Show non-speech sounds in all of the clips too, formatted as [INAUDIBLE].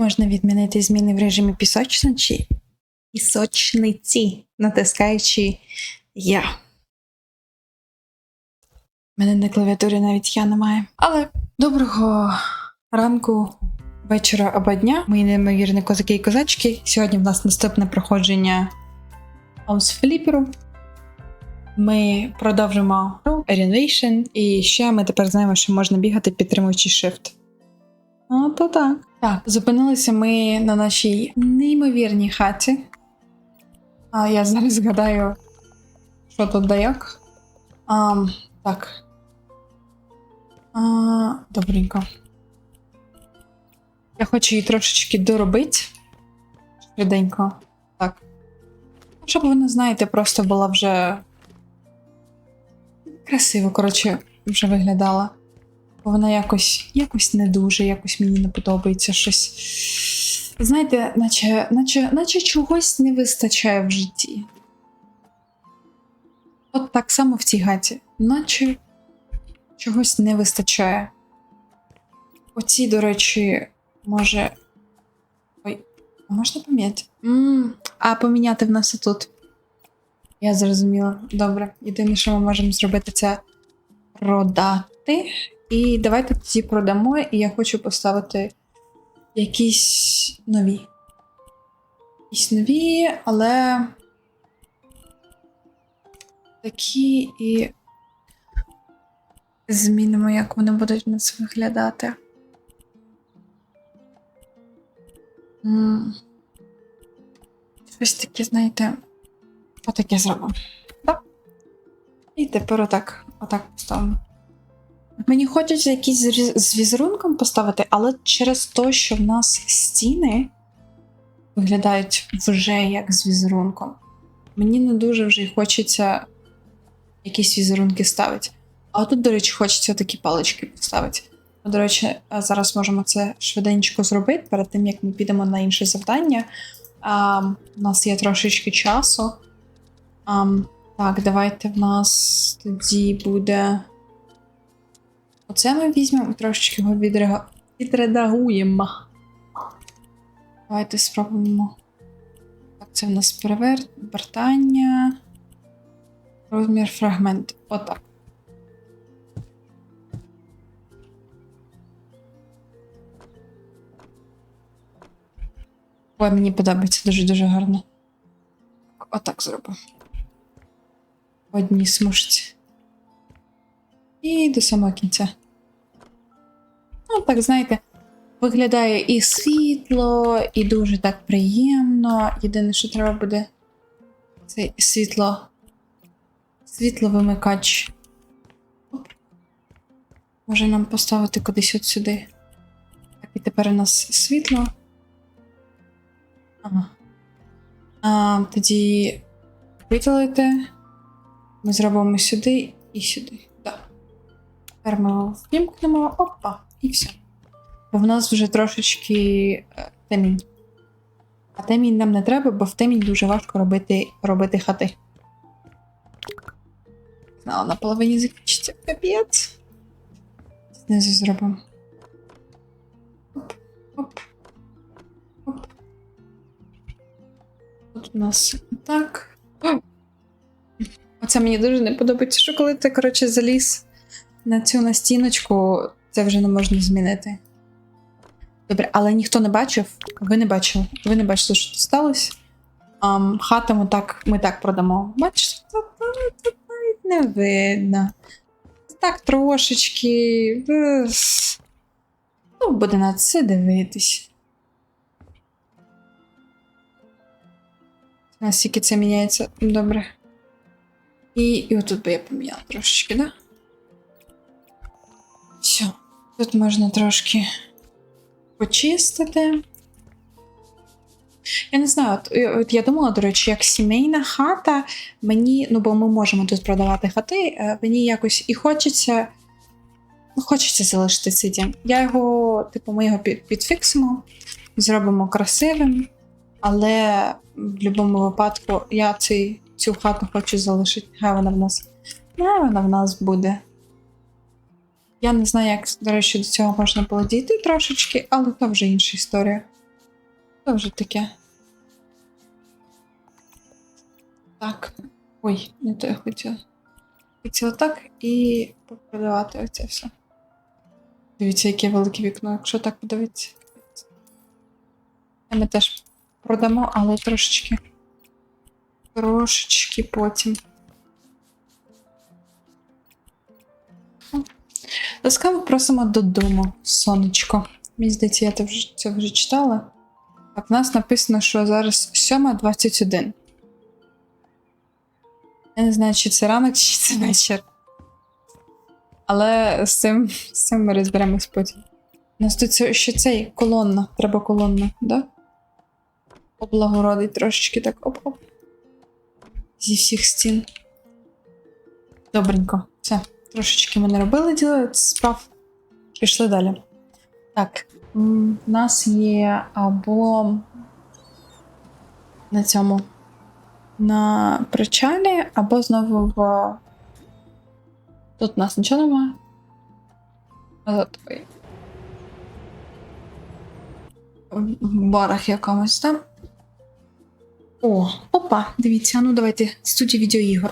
Можна відмінити зміни в режимі пісочниці. Пісочниці, натискаючи Я. У мене на клавіатурі навіть я немає. Але доброго ранку, вечора або дня. Мої неймовірні козаки і козачки. Сьогодні в нас наступне проходження Аусфліперу. Ми продовжимо Renovation, і ще ми тепер знаємо, що можна бігати, підтримуючи Shift. О, то так. Так, зупинилися ми на нашій неймовірній хаті. А я зараз згадаю, що тут да як. А, так. А, добренько. Я хочу її трошечки доробити. Швиденько. Так. Щоб вона, знаєте, просто була вже красиво, коротше, вже виглядала. Бо вона якось, якось не дуже, якось мені не подобається щось. Знаєте, наче, наче, наче чогось не вистачає в житті. От так само в цій гаті. Наче чогось не вистачає. Оці, до речі, може. Ой, можна поміняти? м а поміняти в нас тут. Я зрозуміла. Добре. Єдине, що ми можемо зробити, це продати. І давайте тоді продамо, і я хочу поставити якісь нові. Якісь нові, але такі і змінимо, як вони будуть у нас виглядати. Щось таке, знаєте, отаке зробимо. Так? І тепер отак, отак поставимо. Мені хочеться якийсь з візерунком поставити, але через те, що в нас стіни виглядають вже як з візерунком. Мені не дуже вже й хочеться якісь візерунки ставити. А тут, до речі, хочеться такі палички поставити. До речі, зараз можемо це швиденько зробити перед тим, як ми підемо на інше завдання. А, у нас є трошечки часу. А, так, давайте в нас тоді буде. Оце ми візьмемо трошечки його відрега... відредагуємо. Давайте спробуємо. Так, це в нас перевертання. Розмір фрагмент. Отак. Ой, мені подобається дуже-дуже гарно. Отак зробимо. В одній смужці. І до самого кінця. Ну, так, знаєте, виглядає і світло, і дуже так приємно. Єдине, що треба буде це світло. Світловимикач. Оп. Може нам поставити кудись от сюди. Так, і тепер у нас світло. Ага. А, тоді виділити. Ми зробимо сюди і сюди. Так. Тепер ми його вімкнемо. Опа, і все. Бо в нас вже трошечки е, темінь. А темінь нам не треба, бо в темінь дуже важко робити, робити хати. Знала, на половині закінчиться. Капець. Знизу зробимо. Тут у нас так. Оце мені дуже не подобається, що коли ти, коротше, заліз на цю настіночку, це вже не можна змінити. Добре, але ніхто не бачив, ви не бачили. Ви не бачили, що тут сталося. Um, хата ми так, ми так продамо. Бачите, тут, навіть не видно. Так трошечки. е, Ну, буде на це дивитись. Наскільки це міняється добре. І, і отут би я поміняла трошечки, да? Тут можна трошки почистити. Я не знаю, от, е, от я думала, до речі, як сімейна хата, мені, ну бо ми можемо тут продавати хати, е, мені якось і хочеться. Ну, хочеться залишити цей дім. Я його, типу, ми його під, підфіксимо, зробимо красивим, але в будь-якому випадку я цей, цю хату хочу залишити. Хай вона в нас. Хай вона в нас буде. Я не знаю, як, до речі, до цього можна було дійти трошечки, але то вже інша історія. Що вже таке? Так. Ой, не то я хотіла. Хотіла так і попродавати оце все. Дивіться, яке велике вікно, якщо так подивитися. Ми теж продамо, але трошечки. Трошечки потім. Ласкаво просимо додому, сонечко. Мені здається, я це вже, читала. Так, в нас написано, що зараз 7.21. Я не знаю, чи це ранок, чи це вечір. Але з цим, з цим ми розберемось потім. У нас тут ще цей колонна. Треба колонна, да? Облагородить трошечки так оп-оп. Зі всіх стін. Добренько. Все. Трошечки ми не робили діло справ. Пішли далі. Так. У нас є або на цьому на причалі, або знову в. Тут у нас нічого немає. Назад. В барах якомусь там. О, опа, дивіться, ну давайте студія відеоігор.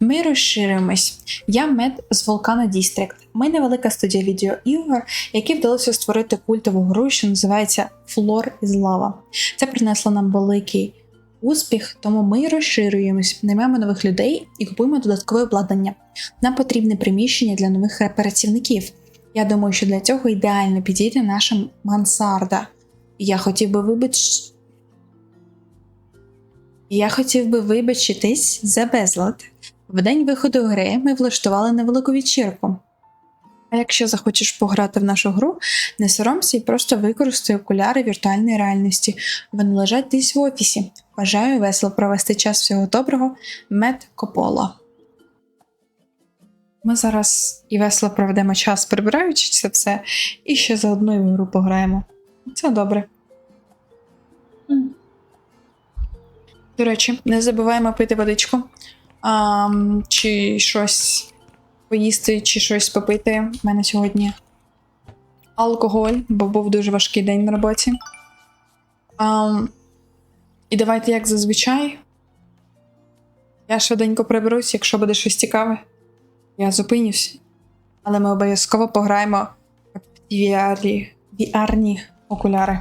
Ми розширимось. Я мед з Volcano District. Ми невелика студія відеоігор, які вдалося створити культову гру, що називається Floor is Lava. Це принесло нам великий успіх, тому ми розширюємось, наймемо нових людей і купуємо додаткове обладнання. Нам потрібне приміщення для нових працівників. Я думаю, що для цього ідеально підійде наша мансарда. Я хотів би вибач... Я хотів би вибачитись за безлад. В день виходу гри ми влаштували невелику вечірку. А якщо захочеш пограти в нашу гру, не соромся і просто використай окуляри віртуальної реальності. Вони лежать десь в офісі. Бажаю весело провести час всього доброго. Мед Копола. Ми зараз і весело проведемо час, прибираючи це все, і ще заодно і в гру пограємо. Це добре. До речі, не забуваємо пити водичку. А, чи щось поїсти, чи щось попити. У мене сьогодні алкоголь, бо був дуже важкий день на роботі. А, і давайте, як зазвичай. Я швиденько приберусь, якщо буде щось цікаве. Я зупинюсь. Але ми обов'язково пограємо в VR, VR-ні окуляри.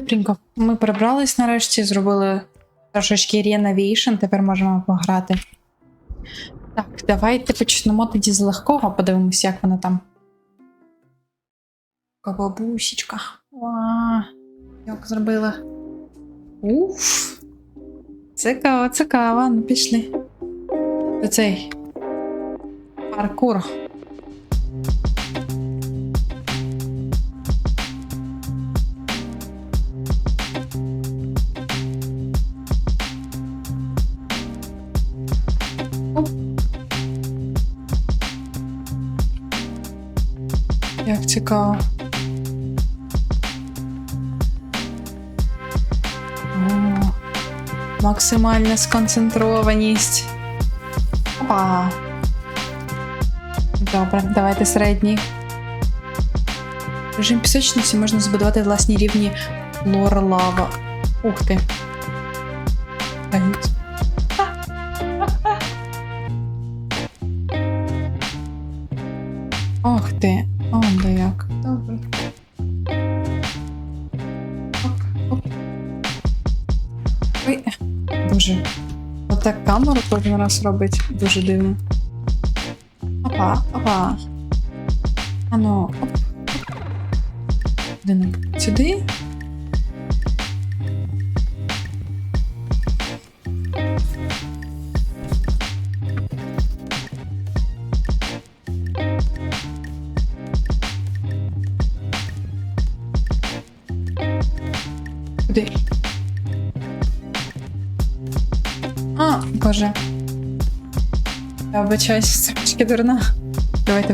Добренько. Ми прибрались нарешті, зробили трошечки реновейшн, тепер можемо пограти. Так, давайте почнемо тоді з легкого, подивимося, як вона там. Бабусічка. Ва, як зробила. Уф. Цікаво, цікаво. Ну, пішли. Оцей паркур. цікаво. О, максимальна сконцентрованість. Опа. Добре, давайте середній. В режим пісочниці можна збудувати власні рівні лор лава. Ух ти. Ой, боже. Отак камеру кожен раз робить дуже дивно. Опа, опа. Ану, оп. Сюди. Вибачаюсь, трошки дурна. Давайте.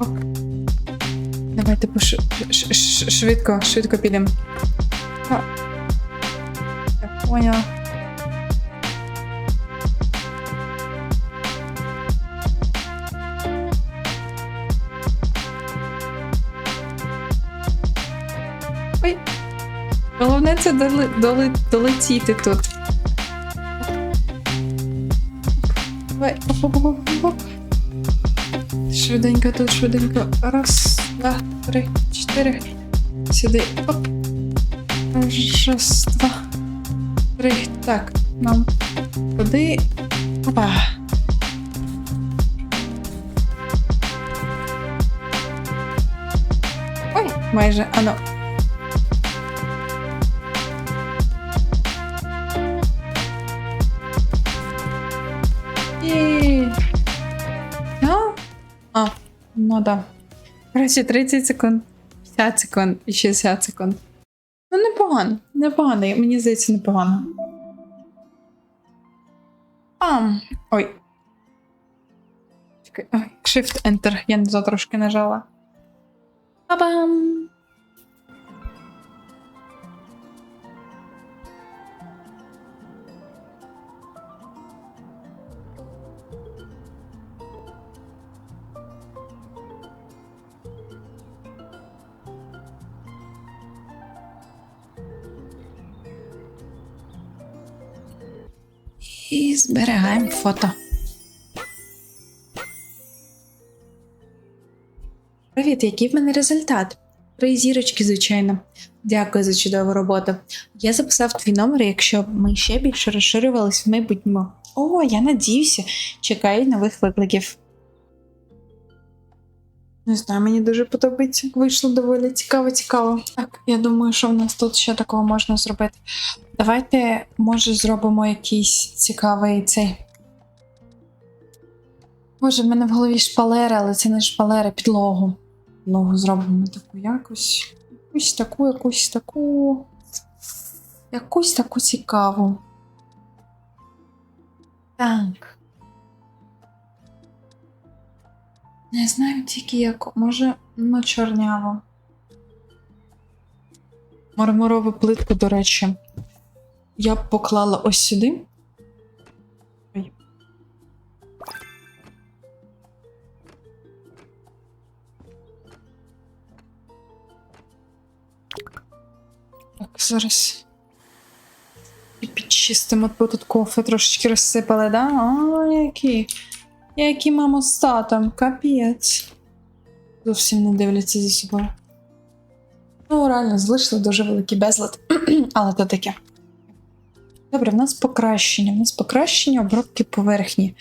Оп. Давайте пош... швидко, швидко підемо. Поняла. Головне доли, доли, долетіти тут. Давай. Швиденько тут, швиденько. Раз, два, три, чотири. Сюди. Оп. Раз, два, три. Так, нам туди. Опа. Ой, майже, ано. Ну да. Короче, 30 секунд, 50 секунд і 60 секунд. Ну, непогано, непогано, мені здається, непогано. А, Ой. Чекай, ой, Shift Enter, я не трошки нажала. Па-бам! І зберігаємо фото. Привіт, який в мене результат? Три зірочки, звичайно. Дякую за чудову роботу. Я записав твій номер, якщо ми ще більше розширювались в майбутньому. О, я надіюся, чекаю нових викликів. Не знаю, мені дуже подобається. Вийшло доволі цікаво, цікаво. Так, я думаю, що в нас тут ще такого можна зробити. Давайте, може, зробимо якийсь цікавий цей. Боже, в мене в голові шпалери, але це не шпалери, підлогу. Підлогу зробимо таку якось. Якусь таку, якусь таку. Якусь таку цікаву. Так. Не знаю тільки як. Може, ну, чорняво. Мармурову плитку, до речі. Я б поклала ось сюди. Ой. Так, зараз. І підчистимо, бо тут кофе трошечки розсипали, да? А, які. Які мамо з татом, капець. Зовсім не дивляться за собою. Ну, реально, залишили дуже великий безлад, [CLEARS THROAT] але то таке. Добре, в нас покращення. В нас покращення обробки поверхні.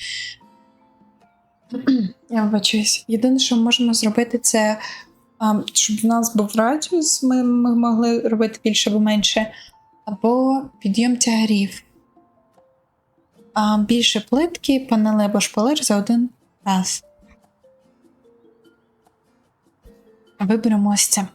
[CLEARS THROAT] Я вибачуюсь. Єдине, що ми можемо зробити, це щоб в нас був радіус, ми, ми могли робити більше або менше, або підйом тягарів. Більше плитки, панели або шпалер за один раз. Виберемо ось це.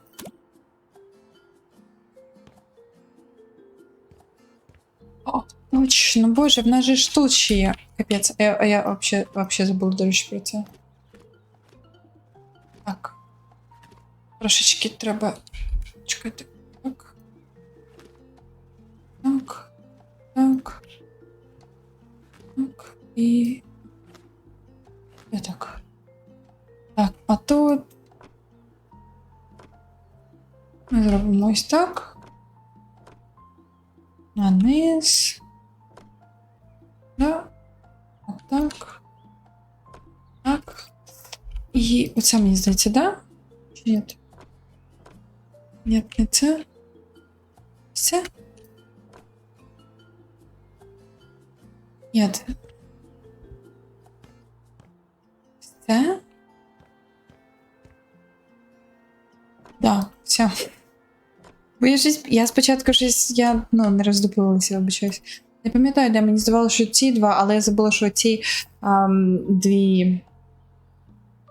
О, точно, боже, в нас же ж тут ще є. Капець, я, я вообще, вообще забув, до речі, про це. Так. Трошечки треба. Чекайте. Так. Так. Так. Так. І. І так. Так, а тут. Ми зробимо ось так. На низ. Да. Отак. Так. І оце мені здається, да? Чи ні? Ні, не це. Це? Ні. Це? Да, все. Бо я щось, я спочатку щось, я ну, не роздуплилася, вибачаюсь. Не пам'ятаю, де мені здавалося, що ці два, але я забула, що ці ам, дві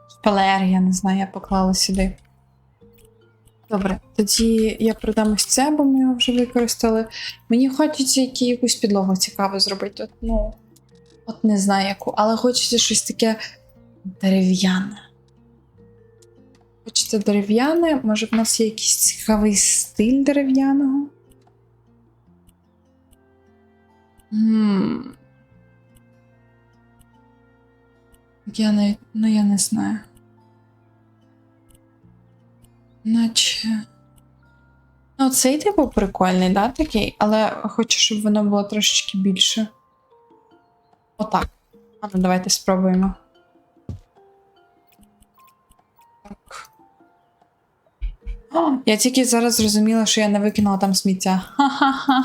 шпалери, я не знаю, я поклала сюди. Добре, тоді я продам ось це, бо ми його вже використали. Мені хочеться якусь підлогу цікаву зробити. От, ну, от не знаю яку, але хочеться щось таке дерев'яне. Хочеться дерев'яне, може в нас є якийсь цікавий стиль дерев'яного. Я не, ну я не знаю. Наче. Ну, цей типу прикольний, да, такий, але хочу, щоб воно було трошечки більше. Отак. А ну, давайте спробуємо. О, я тільки зараз зрозуміла, що я не викинула там сміття. Ха-ха-ха.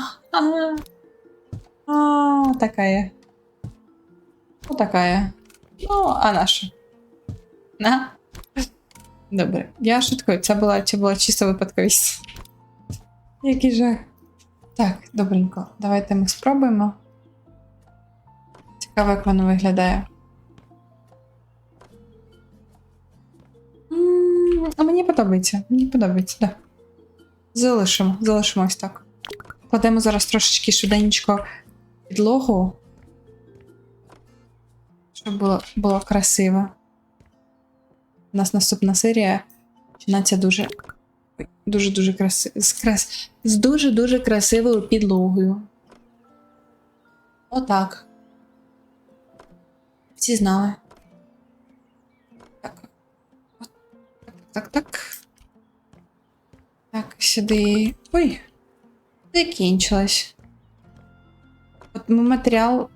Така є. О, така є. Ну, а наша? На? Добре. Я шуткую, це була, це була чиста випадковість. Який жах. Так, добренько. Давайте ми спробуємо. Цікаво, як воно виглядає. А мені подобається. Мені подобається, так. Да. Залишимо, залишимо ось так. Кладемо зараз трошечки швиденько підлогу. Щоб було, було красиво. У нас наступна серія починається дуже. Дуже-дуже краси... крас... з дуже-дуже красивою підлогою. Отак. Всі знали. Так, так, так. Сюди. Ой. Закінчилось. От ми матеріал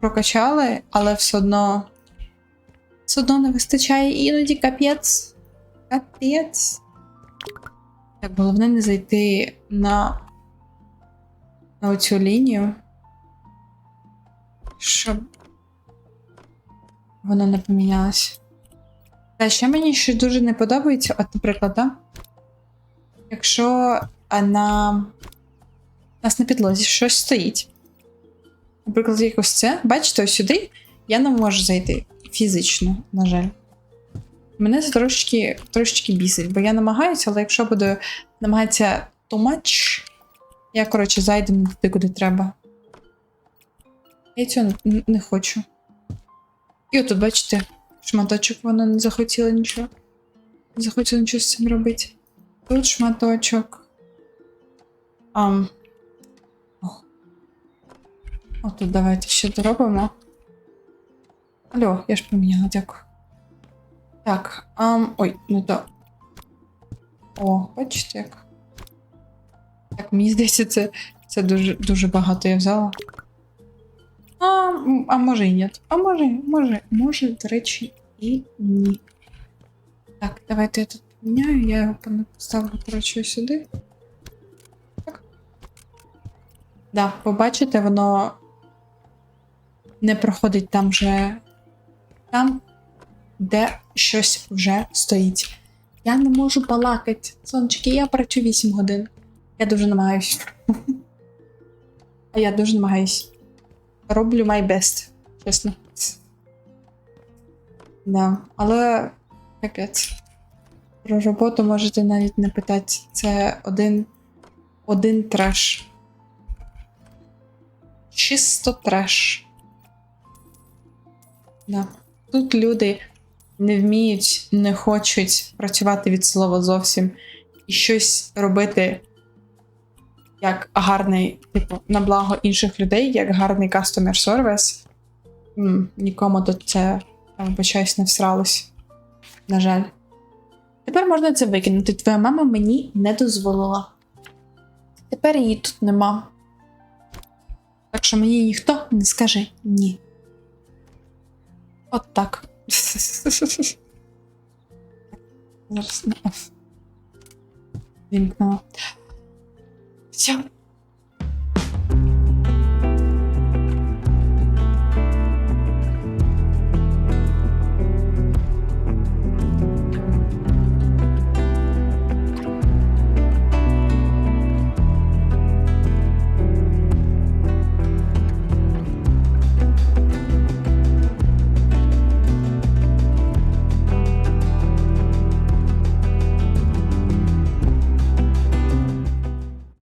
прокачали, але все одно. Все одно не вистачає іноді капець. Капець. Так, головне не зайти на, на оцю лінію. Щоб воно не помінялось. Та ще мені ще дуже не подобається, от, наприклад, да? якщо а, на у нас на підлозі щось стоїть. Наприклад, якось це, бачите, ось сюди я не можу зайти фізично, на жаль. Мене це трошечки, трошечки бісить, бо я намагаюся, але якщо буду намагатися too much, я, коротше, зайду не туди, куди треба. Я цього не хочу. І отут, бачите, шматочок вона не захотіла нічого. Не захотіла нічого з цим робити. Тут шматочок. Ам. О. Отут давайте ще доробимо. Алло, я ж поміняла, дякую. Так, ам. Ой, ну то. О, бачите як. Так, мені здається, це, це дуже, дуже багато я взяла. А, а може і ні. А може, може, може, до речі, і ні. Так, давайте я тут поміняю, я його поставлю, коротше, сюди. Так. Да, побачите, воно не проходить там вже. Там, де щось вже стоїть. Я не можу балакати. Сонечки, я працюю 8 годин. Я дуже намагаюсь. [LAUGHS] А я дуже намагаюсь. Роблю my best, чесно. Да. Але капець. Про роботу можете навіть не питати. Це один, один треш. Чисто треш. Да. Тут люди не вміють, не хочуть працювати від слова зовсім і щось робити як гарний, типу, на благо інших людей, як гарний customer service. М, нікому тут це, вибачаюсь, не всралось. На жаль. Тепер можна це викинути. Твоя мама мені не дозволила. Тепер її тут нема. Так що мені ніхто не скаже ні. От так. [LAUGHS] Зараз F. Вімкнула. Все,